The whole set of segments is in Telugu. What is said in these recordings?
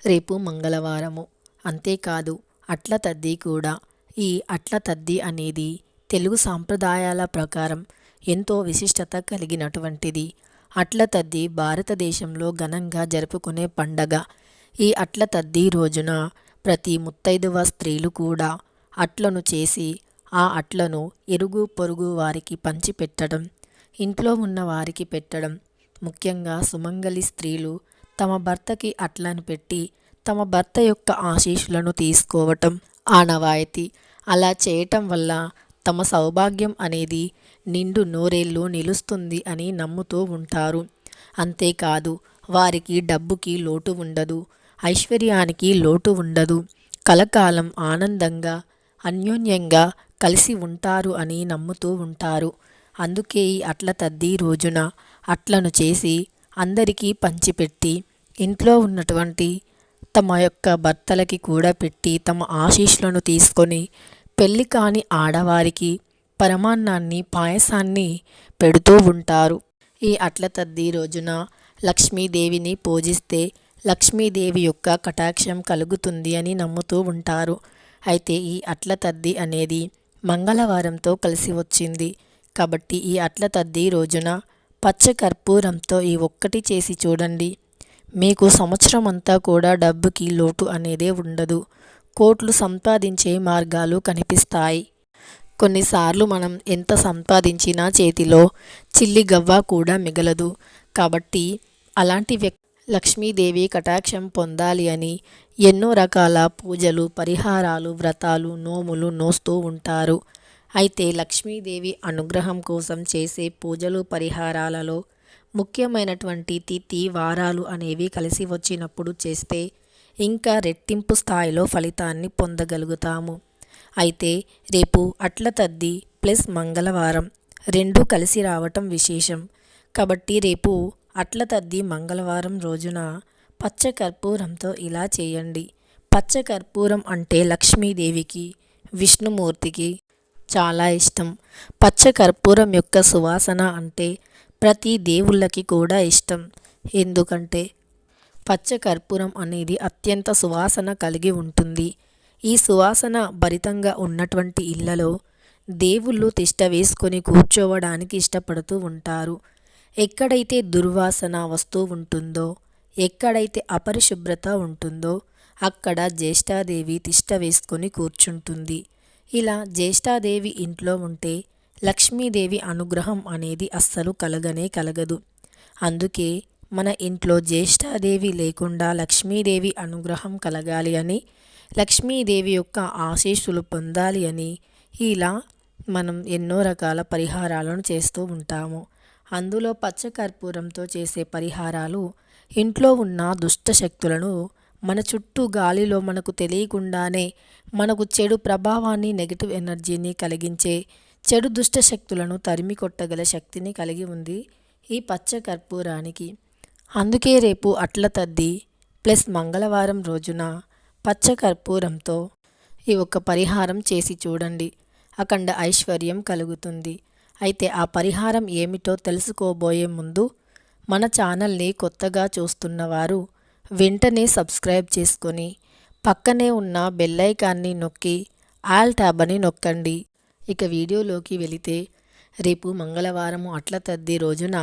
రేపు మంగళవారము. అంతేకాదు అట్ల తద్ది కూడా. ఈ అట్ల తద్ది అనేది తెలుగు సాంప్రదాయాల ప్రకారం ఎంతో విశిష్టత కలిగినటువంటిది. అట్ల తద్ది భారతదేశంలో ఘనంగా జరుపుకునే పండగ. ఈ అట్ల తద్ది రోజున ప్రతి ముత్తైదువ స్త్రీలు కూడా అట్లను చేసి ఆ అట్లను ఎరుగు పొరుగు వారికి పంచిపెట్టడం ఇంట్లో ఉన్న వారికి పెట్టడం ముఖ్యంగా సుమంగలి స్త్రీలు తమ భర్తకి అట్లను పెట్టి తమ భర్త యొక్క ఆశీస్సులను తీసుకోవటం ఆనవాయితీ. అలా చేయటం వల్ల తమ సౌభాగ్యం అనేది నిండు నూరేళ్ళు నిలుస్తుంది అని నమ్ముతూ ఉంటారు. అంతేకాదు వారికి డబ్బుకి లోటు ఉండదు ఐశ్వర్యానికి లోటు ఉండదు. కలకాలం ఆనందంగా అన్యోన్యంగా కలిసి ఉంటారు అని నమ్ముతూ ఉంటారు. అందుకే ఈ అట్ల తద్ది రోజున అట్లను చేసి అందరికీ పంచిపెట్టి ఇంట్లో ఉన్నటువంటి తమ యొక్క భర్తలకి కూడా పెట్టి తమ ఆశీస్సులను తీసుకొని పెళ్ళి కాని ఆడవారికి పరమాన్నాన్ని పాయసాన్ని పెడుతూ ఉంటారు. ఈ అట్ల తద్ది రోజున లక్ష్మీదేవిని పూజిస్తే లక్ష్మీదేవి యొక్క కటాక్షం కలుగుతుంది అని నమ్ముతూ ఉంటారు. అయితే ఈ అట్ల తద్ది అనేది మంగళవారంతో కలిసి వచ్చింది. కాబట్టి ఈ అట్ల తద్ది రోజున పచ్చ కర్పూరంతో ఈ ఒక్కటి చేసి చూడండి. మీకు సంవత్సరం అంతా కూడా డబ్బుకి లోటు అనేదే ఉండదు. కోట్లు సంపాదించే మార్గాలు కనిపిస్తాయి. కొన్నిసార్లు మనం ఎంత సంపాదించినా చేతిలో చిల్లి గవ్వ కూడా మిగలదు. కాబట్టి అలాంటి వ్యక్ లక్ష్మీదేవి కటాక్షం పొందాలి అని ఎన్నో రకాల పూజలు పరిహారాలు వ్రతాలు నోములు నోస్తూ ఉంటారు. అయితే లక్ష్మీదేవి అనుగ్రహం కోసం చేసే పూజలు పరిహారాలలో ముఖ్యమైనటువంటి తిథి వారాలు అనేవి కలిసి వచ్చినప్పుడు చేస్తే ఇంకా రెట్టింపు స్థాయిలో ఫలితాన్ని పొందగలుగుతాము. అయితే రేపు అట్ల తద్ది ప్లస్ మంగళవారం రెండు కలిసి రావటం విశేషం. కాబట్టి రేపు అట్ల తద్ది మంగళవారం రోజున పచ్చ కర్పూరంతో ఇలా చేయండి. పచ్చ కర్పూరం అంటే లక్ష్మీదేవికి విష్ణుమూర్తికి చాలా ఇష్టం. పచ్చ కర్పూరం యొక్క సువాసన అంటే ప్రతి దేవుళ్ళకి కూడా ఇష్టం. ఎందుకంటే పచ్చ కర్పూరం అనేది అత్యంత సువాసన కలిగి ఉంటుంది. ఈ సువాసన భరితంగా ఉన్నటువంటి ఇళ్ళలో దేవుళ్ళు తిష్ట వేసుకొని కూర్చోవడానికి ఇష్టపడుతూ ఉంటారు. ఎక్కడైతే దుర్వాసన వస్తూ ఉంటుందో ఎక్కడైతే అపరిశుభ్రత ఉంటుందో అక్కడ జ్యేష్ఠాదేవి తిష్ట వేసుకొని కూర్చుంటుంది. ఇలా జ్యేష్ఠాదేవి ఇంట్లో ఉంటే లక్ష్మీదేవి అనుగ్రహం అనేది అస్సలు కలగనే కలగదు. అందుకే మన ఇంట్లో జ్యేష్ఠాదేవి లేకుండా లక్ష్మీదేవి అనుగ్రహం కలగాలి అని లక్ష్మీదేవి యొక్క ఆశీస్సులు పొందాలి అని ఇలా మనం ఎన్నో రకాల పరిహారాలను చేస్తూ ఉంటాము. అందులో పచ్చకర్పూరంతో చేసే పరిహారాలు ఇంట్లో ఉన్న దుష్ట శక్తులను మన చుట్టూ గాలిలో మనకు తెలియకుండానే మనకు చెడు ప్రభావాన్ని నెగిటివ్ ఎనర్జీని కలిగించే చెడు దుష్ట శక్తులను తరిమి కొట్టగల శక్తిని కలిగి ఉంది ఈ పచ్చ కర్పూరానికి. అందుకే రేపు అట్ల తద్ది ప్లస్ మంగళవారం రోజున పచ్చ కర్పూరంతో ఈ ఒక్క పరిహారం చేసి చూడండి. అఖండ ఐశ్వర్యం కలుగుతుంది. అయితే ఆ పరిహారం ఏమిటో తెలుసుకోబోయే ముందు మన ఛానల్ని కొత్తగా చూస్తున్నవారు వెంటనే సబ్స్క్రైబ్ చేసుకొని పక్కనే ఉన్న బెల్లైకాన్ని నొక్కి ఆల్ ట్యాబ్ అని నొక్కండి. ఇక వీడియోలోకి వెళితే రేపు మంగళవారము అట్ల తద్ది రోజున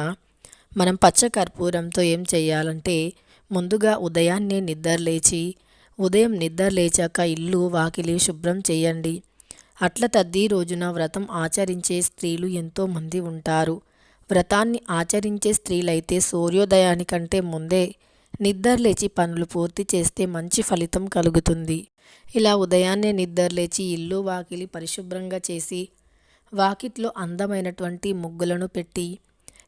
మనం పచ్చ కర్పూరంతో ఏం చేయాలంటే ముందుగా ఉదయాన్నే నిద్రలేచి ఉదయం నిద్ర లేచాక ఇల్లు వాకిలి శుభ్రం చేయండి. అట్ల తద్ది రోజున వ్రతం ఆచరించే స్త్రీలు ఎంతోమంది ఉంటారు. వ్రతాన్ని ఆచరించే స్త్రీలైతే సూర్యోదయానికంటే ముందే నిద్రలేచి పనులు పూర్తి చేస్తే మంచి ఫలితం కలుగుతుంది. ఇలా ఉదయాన్నే నిద్రలేచి ఇల్లు వాకిలి పరిశుభ్రంగా చేసి వాకిట్లో అందమైనటువంటి ముగ్గులను పెట్టి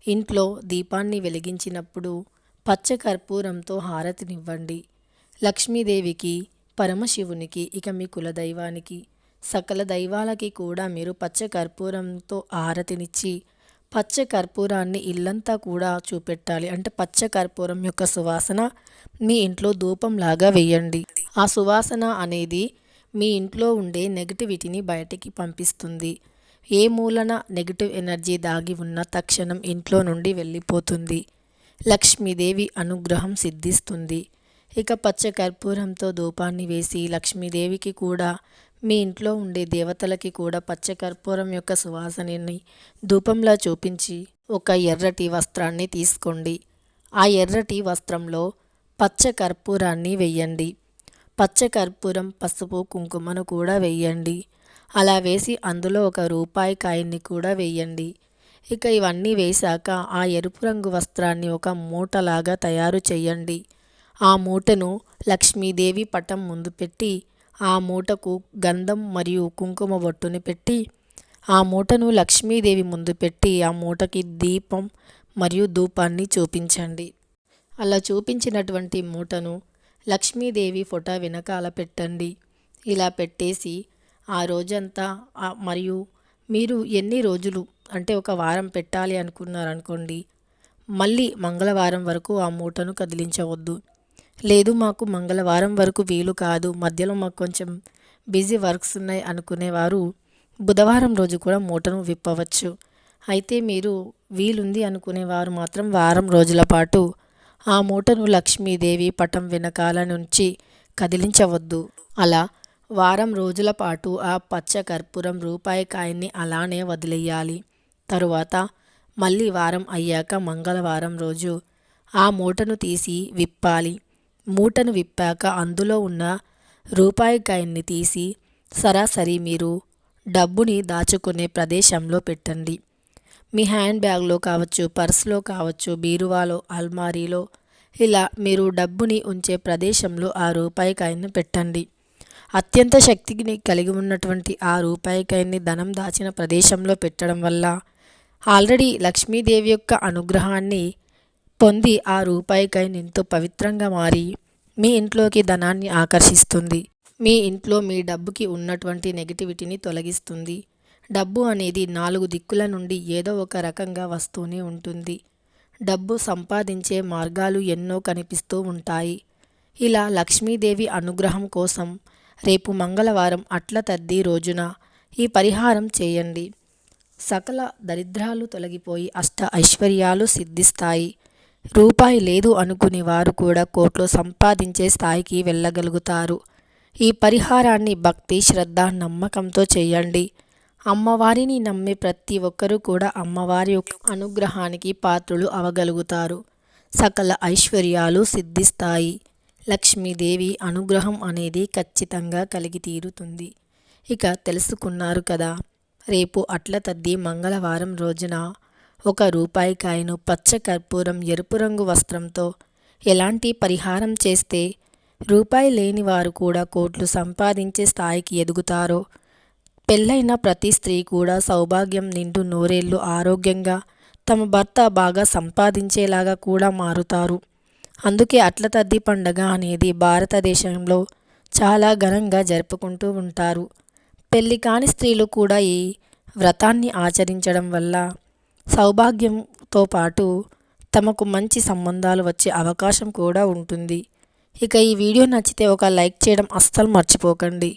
ఇంట్లో దీపాన్ని వెలిగించినప్పుడు పచ్చ కర్పూరంతో హారతినివ్వండి. లక్ష్మీదేవికి పరమశివునికి ఇక మీ కులదైవానికి సకల దైవాలకి కూడా మీరు పచ్చ కర్పూరంతో హారతినిచ్చి పచ్చ కర్పూరాన్ని ఇల్లంతా కూడా చూపెట్టాలి. అంటే పచ్చ కర్పూరం యొక్క సువాసన మీ ఇంట్లో ధూపంలాగా వేయండి. ఆ సువాసన అనేది మీ ఇంట్లో ఉండే నెగిటివిటీని బయటికి పంపిస్తుంది. ఏ మూలన నెగిటివ్ ఎనర్జీ దాగి ఉన్న తక్షణం ఇంట్లో నుండి వెళ్ళిపోతుంది. లక్ష్మీదేవి అనుగ్రహం సిద్ధిస్తుంది. ఇక పచ్చ కర్పూరంతో ధూపాన్ని వేసి లక్ష్మీదేవికి కూడా మీ ఇంట్లో ఉండే దేవతలకి కూడా పచ్చ కర్పూరం యొక్క సువాసనని ధూపంలా చూపించి ఒక ఎర్రటి వస్త్రాన్ని తీసుకోండి. ఆ ఎర్రటి వస్త్రంలో పచ్చ కర్పూరాన్ని వెయ్యండి పచ్చ కర్పూరం పసుపు కుంకుమను కూడా వెయ్యండి అలా వేసి అందులో ఒక రూపాయి కాయన్ని కూడా వెయ్యండి ఇక ఇవన్నీ వేశాక ఆ ఎరుపు రంగు వస్త్రాన్ని ఒక మూటలాగా తయారు చేయండి. ఆ మూటను లక్ష్మీదేవి పటం ముందు పెట్టి ఆ మూటకు గంధం మరియు కుంకుమ బొట్టుని పెట్టి ఆ మూటను లక్ష్మీదేవి ముందు పెట్టి ఆ మూటకి దీపం మరియు ధూపాన్ని చూపించండి. అలా చూపించినటువంటి మూటను లక్ష్మీదేవి ఫోటో వెనకాల పెట్టండి. ఇలా పెట్టేసి ఆ రోజంతా మరియు మీరు ఎన్ని రోజులు అంటే ఒక వారం పెట్టాలి అనుకున్నారనుకోండి మళ్ళీ మంగళవారం వరకు ఆ మూటను కదిలించవద్దు. లేదు మాకు మంగళవారం వరకు వీలు కాదు మధ్యలో మాకు కొంచెం బిజీ వర్క్స్ ఉన్నాయి అనుకునేవారు. బుధవారం రోజు కూడా మూటను విప్పవచ్చు. అయితే మీరు వీలుంది అనుకునేవారు మాత్రం వారం రోజుల పాటు. ఆ మూటను లక్ష్మీదేవి పటం వెనకాల నుంచి కదిలించవద్దు. అలా వారం రోజుల పాటు ఆ పచ్చ కర్పూరం రూపాయి కాయన్ని అలానే వదిలేయాలి. తరువాత మళ్ళీ వారం అయ్యాక మంగళవారం రోజు ఆ మూటను తీసి విప్పాలి. మూటను విప్పాక అందులో ఉన్న రూపాయి కాయన్ని తీసి సరాసరి మీరు డబ్బుని దాచుకునే ప్రదేశంలో పెట్టండి. మీ హ్యాండ్ బ్యాగ్లో కావచ్చు పర్స్లో కావచ్చు బీరువాలో అల్మారీలో ఇలా మీరు డబ్బుని ఉంచే ప్రదేశంలో ఆ రూపాయి కాయన్ని పెట్టండి. అత్యంత శక్తిని కలిగి ఉన్నటువంటి ఆ రూపాయి కాయన్ని ధనం దాచిన ప్రదేశంలో పెట్టడం వల్ల ఆల్రెడీ లక్ష్మీదేవి యొక్క అనుగ్రహాన్ని పొంది ఆ రూపాయికై ఎంతో పవిత్రంగా మారి మీ ఇంట్లోకి ధనాన్ని ఆకర్షిస్తుంది. మీ ఇంట్లో మీ డబ్బుకి ఉన్నటువంటి నెగిటివిటీని తొలగిస్తుంది. డబ్బు అనేది నాలుగు దిక్కుల నుండి ఏదో ఒక రకంగా వస్తూనే ఉంటుంది. డబ్బు సంపాదించే మార్గాలు ఎన్నో కనిపిస్తూ ఉంటాయి. ఇలా లక్ష్మీదేవి అనుగ్రహం కోసం రేపు మంగళవారం అట్ల తద్ది రోజున ఈ పరిహారం చేయండి. సకల దరిద్రాలు తొలగిపోయి అష్ట ఐశ్వర్యాలు సిద్ధిస్తాయి. రూపాయి లేదు అనుకునే వారు కూడా కోట్లు సంపాదించే స్థాయికి వెళ్ళగలుగుతారు. ఈ పరిహారాన్ని భక్తి శ్రద్ధ నమ్మకంతో చేయండి. అమ్మవారిని నమ్మే ప్రతి ఒక్కరూ కూడా అమ్మవారి యొక్క అనుగ్రహానికి పాత్రులు అవగలుగుతారు. సకల ఐశ్వర్యాలు సిద్ధిస్తాయి. లక్ష్మీదేవి అనుగ్రహం అనేది ఖచ్చితంగా కలిగి తీరుతుంది. ఇక తెలుసుకున్నారు కదా రేపు అట్ల తద్ది మంగళవారం రోజున ఒక రూపాయి కాయను పచ్చ కర్పూరం ఎరుపు రంగు వస్త్రంతో ఎలాంటి పరిహారం చేస్తే రూపాయి లేని వారు కూడా కోట్లు సంపాదించే స్థాయికి ఎదుగుతారో? పెళ్ళైన ప్రతి స్త్రీ కూడా సౌభాగ్యం నిండు నూరేళ్ళు ఆరోగ్యంగా తమ భర్త బాగా సంపాదించేలాగా కూడా మారుతారు. అందుకే అట్ల తద్ది పండగ అనేది భారతదేశంలో చాలా ఘనంగా జరుపుకుంటూ ఉంటారు. పెళ్ళి కాని స్త్రీలు కూడా ఈ వ్రతాన్ని ఆచరించడం వల్ల సౌభాగ్యంతో పాటు తమకు మంచి సంబంధాలు వచ్చే అవకాశం కూడా ఉంటుంది. ఇక ఈ వీడియో నచ్చితే ఒక లైక్ చేయడం అస్సలు మర్చిపోకండి.